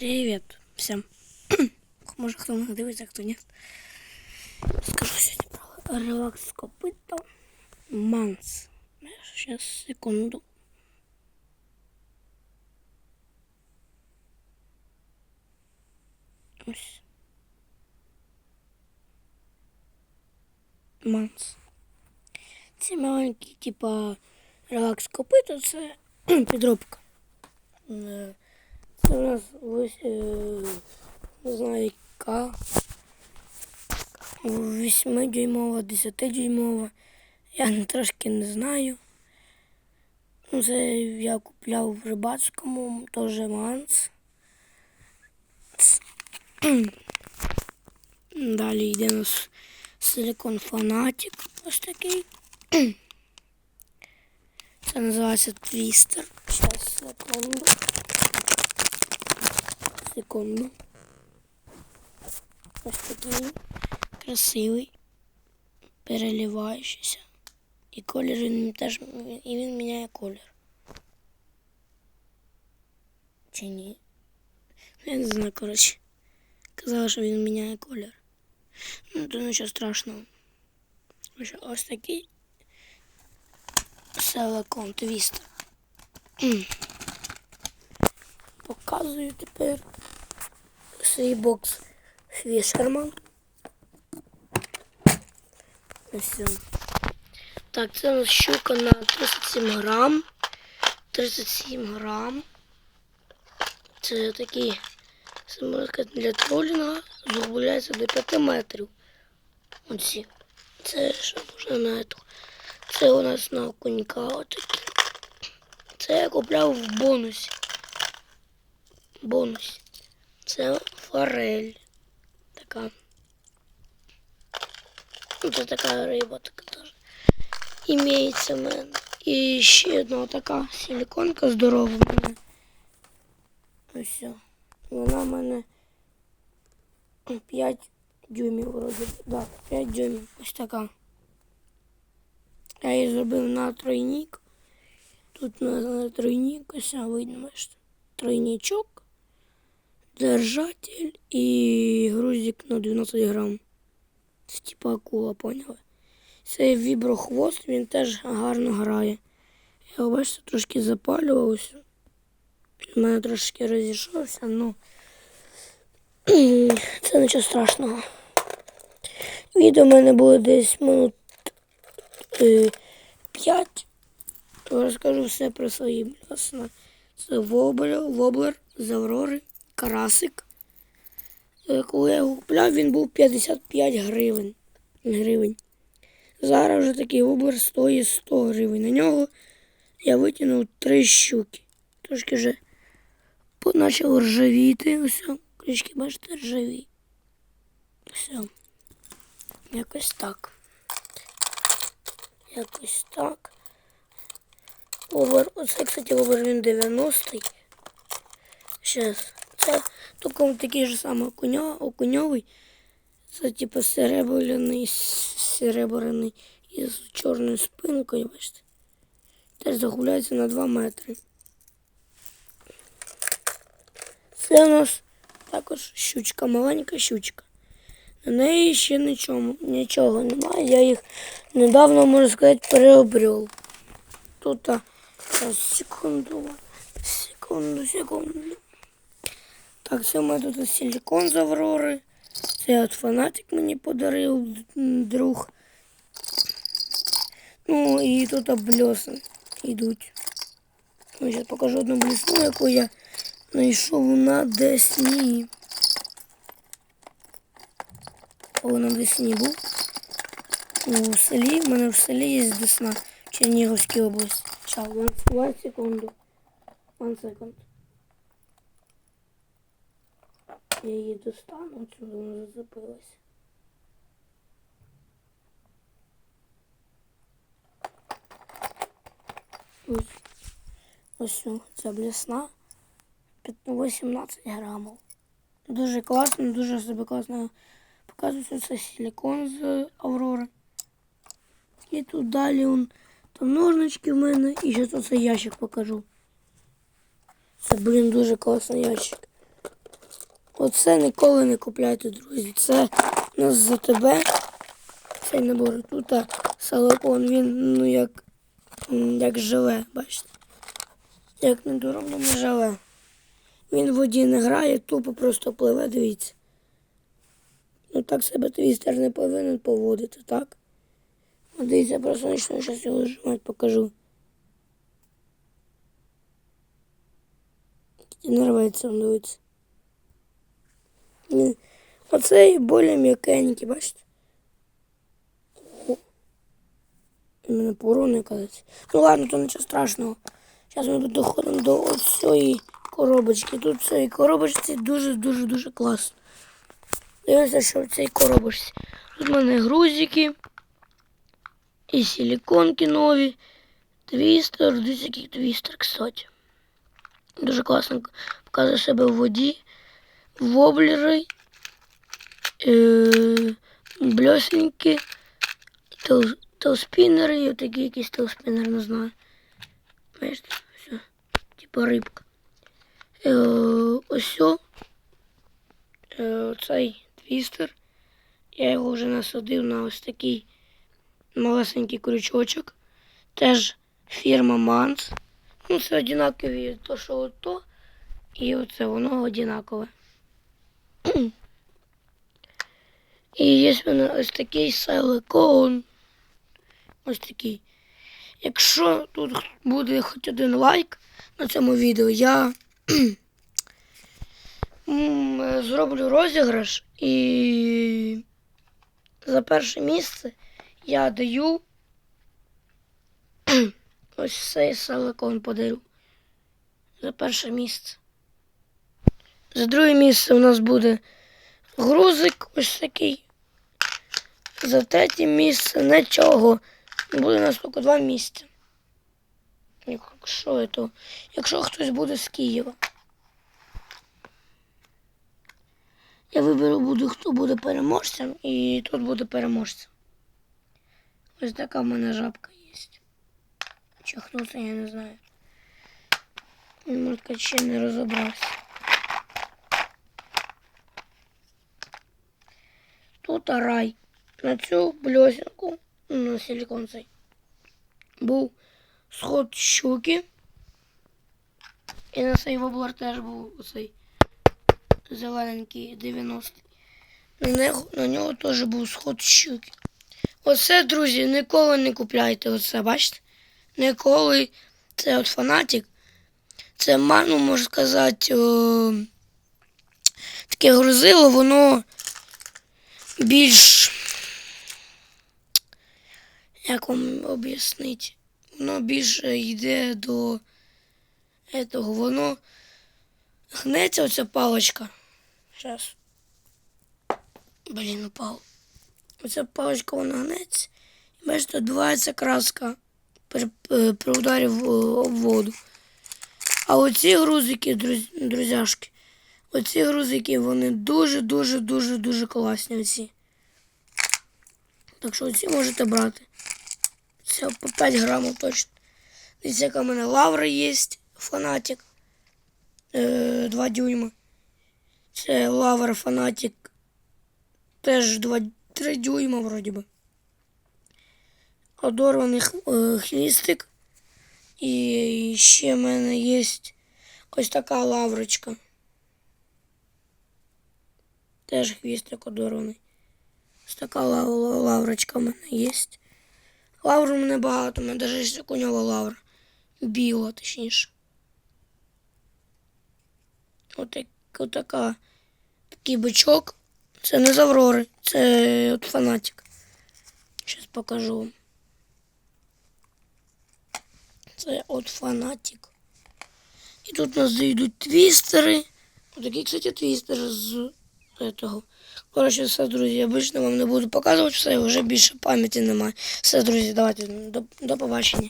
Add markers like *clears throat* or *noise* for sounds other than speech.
Привіт всім. *clears throat* Може хто мене дивиться, хто ні. Скажу сьогодні про релакс копита Манс. Сейчас секунду. Ось. Манс. Ці маленькі, типа, релакс копита, це підробка. *clears throat* Це у нас ось, е, не знаю, яка. 8-дюймова, 10-дюймова. Я трошки не знаю. Ну, Це я купляв в рибацькому, теж манс. *clears throat* Далі йде у нас силикон фанатик. Ось такий. *clears throat* Це називається твістер. Зараз секунду. Секунду. Ось такий красивий, переливаючийся. І колір він теж і він міняє колір. Чи ні? Я не знаю, коротше. Казала, що він міняє колір. Ну, то нічого страшного. Ось, такий силикон твістер. Показую тепер свій бокс Фішерман. Так, це у нас щука на 37 грам. 37 грам. Це такий саморозка для тролінга згубляється до 5 метрів. Оці. Це ще можна на ету. Це у нас на окунька отакі. Це я купляв в бонусі. Бонус. Це форель. Така. Ну, це така риба така теж. Імеється в мене. І ще одна така силиконка здорова в мене. Ось. все. Вона в мене 5 дюймів вроді. Да, 5 дюймів. Ось така. Я її зробив на тройник. Тут на, на тройник, ось видно, бачите. Тройничок, Держатель і грузик на 12 грам. Це типа акула, поняли? Це віброхвост, він теж гарно грає. Я бачите, трошки запалювався. У мене трошки розійшовся, ну *clears throat* це нічого страшного. Відео в мене буде десь минут е, 5. Розкажу все про свої блесна. Це воблер, воблер Аврори, карасик. Е, Коли я його купляв, він був 55 гривень. гривень. Зараз вже такий воблер стоїть 100 гривень. На нього я витягнув три щуки. Трошки вже почав ржавіти. Ось, крючки, бачите, ржаві. Все. Якось так. Якось так. Овер, оце, кстати, овер він 90-й. Щас. Це тільки такий же самий окуньо, окуньовий. Це типу серебряний, серебряний із чорною спинкою, бачите. Теж загуляється на 2 метри. Це у нас також щучка, маленька щучка. На неї ще нічого, нічого немає. Я їх недавно, можна сказати, переобрел. Тут а, секунду, секунду, секунду. Так, це у мене тут силикон з Аврори. Це от фанатик мені подарив друг. Ну і тут блесни йдуть. Ну, зараз покажу одну блесну, яку я знайшов на Десні. Коли на Десні був. У селі, в мене в селі є Десна Чернігівській області. Ча, one, one секунду. One second. Я її достану, отсюда вона зацепилась. Ось, ось ця блесна. 18 грамів. Дуже класно, дуже себе класно показується. Це силикон з Аврори. І тут далі он, там ножнички в мене. І зараз оцей ящик покажу. Це, блін, дуже класний ящик. Оце ніколи не купляйте, друзі. Це у нас за тебе. Цей набор. Тут а, силикон, він ну як, як живе, бачите. Як не дуровно живе. Він в воді не грає, тупо просто пливе, дивіться. Ну так себе твістер не повинен поводити, так? Ну, Дивіться, просто нічого зараз його зжимати покажу. І не рветься, он дивиться. Він... Оцей більш м'якенький, бачите? Мене поруне, кажеться. Ну ладно, то нічого страшного. Зараз ми доходимо до цієї коробочки. Тут в цій коробочці дуже-дуже-дуже класно. Дивіться, що в цій коробочці. Тут в мене грузики і силиконки нові. Твістер, дивіться, який твістер, кстати. Дуже класно показує себе в воді. Воблери, е, бльосенькі, тел- телспінери, і отакі якісь телспінери, не знаю. Бачите, все, типа рибка. Е, ось о, е, цей твістер. Я його вже насадив на ось такий малесенький крючочок. Теж фірма Манс. Ну, це однакові, то що ото, і оце воно однакове. І є в мене ось такий силикон. Ось такий. Якщо тут буде хоч один лайк на цьому відео, я *clears throat* зроблю розіграш і за перше місце я даю *clears throat* ось цей силикон подарю. За перше місце. За друге місце у нас буде грузик ось такий. За третє місце нічого. Буде у нас тільки два місця. Якщо, то, якщо хтось буде з Києва. Я виберу буду, хто буде переможцем, і тут буде переможцем. Ось така в мене жабка є. Чихнути, я не знаю. Може, ще не розібрався. Тут рай. На цю бльосинку, на силикон цей, був сход щуки. І на цей воблер теж був оцей зелененький 90. На нього, на нього теж був сход щуки. Оце, друзі, ніколи не купляйте оце, бачите? Ніколи. Це от фанатик. Це, ма- ну, можна сказати, о, таке грузило, воно більш. Як вам об'яснити? Воно більше йде до этого. Воно гнеться оця паличка. Зараз. Блін, упав. Оця паличка вона гнеться. І бачите, відбувається краска при, е, при ударі в, об воду. А оці грузики, друз- друзяшки, оці грузики, вони дуже-дуже-дуже-дуже класні оці. Так що оці можете брати. Це по 5 грамів точно. Дивіться, яка в мене лавра є, фанатик. Е, 2 дюйма. Це лавра фанатик. Теж 2, 3 дюйма вроді би. Одорваний х- е. І ще в мене є ось така лаврочка. Теж хвістик одорваний. Ось така ла- ла- лаврочка в мене є. Лавр у мене багато, у мене навіть є коньова лавра. Біла, точніше. Отак, отака. Такий бичок. Це не з Аврори, це от фанатик. Зараз покажу вам. Це от фанатик. І тут у нас йдуть твістери. Отакі, кстати, твістери з этого. Коротше, все, друзі, обично вам не буду показувати все, вже більше пам'яті немає. Все, друзі, давайте до, до побачення.